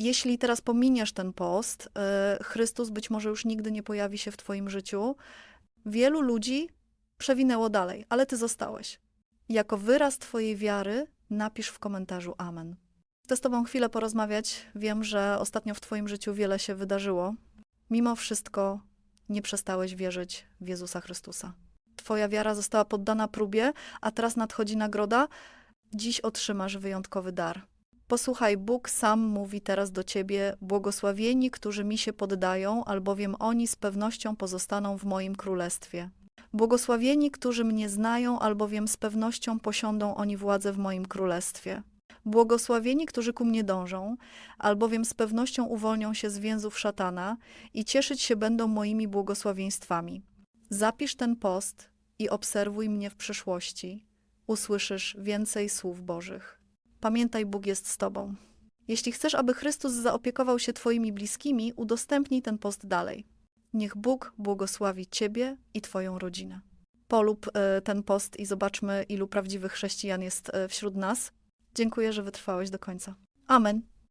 jeśli teraz pominiesz ten post, y, Chrystus być może już nigdy nie pojawi się w Twoim życiu. Wielu ludzi przewinęło dalej, ale Ty zostałeś. Jako wyraz Twojej wiary napisz w komentarzu Amen. Chcę z Tobą chwilę porozmawiać. Wiem, że ostatnio w Twoim życiu wiele się wydarzyło. Mimo wszystko nie przestałeś wierzyć w Jezusa Chrystusa. Twoja wiara została poddana próbie, a teraz nadchodzi nagroda. Dziś otrzymasz wyjątkowy dar. Posłuchaj, Bóg sam mówi teraz do ciebie: Błogosławieni, którzy mi się poddają, albowiem oni z pewnością pozostaną w moim królestwie. Błogosławieni, którzy mnie znają, albowiem z pewnością posiądą oni władzę w moim królestwie. Błogosławieni, którzy ku mnie dążą, albowiem z pewnością uwolnią się z więzów szatana i cieszyć się będą moimi błogosławieństwami. Zapisz ten post i obserwuj mnie w przyszłości. Usłyszysz więcej słów Bożych. Pamiętaj, Bóg jest z Tobą. Jeśli chcesz, aby Chrystus zaopiekował się Twoimi bliskimi, udostępnij ten post dalej. Niech Bóg błogosławi Ciebie i Twoją rodzinę. Polub e, ten post i zobaczmy, ilu prawdziwych chrześcijan jest e, wśród nas. Dziękuję, że wytrwałeś do końca. Amen.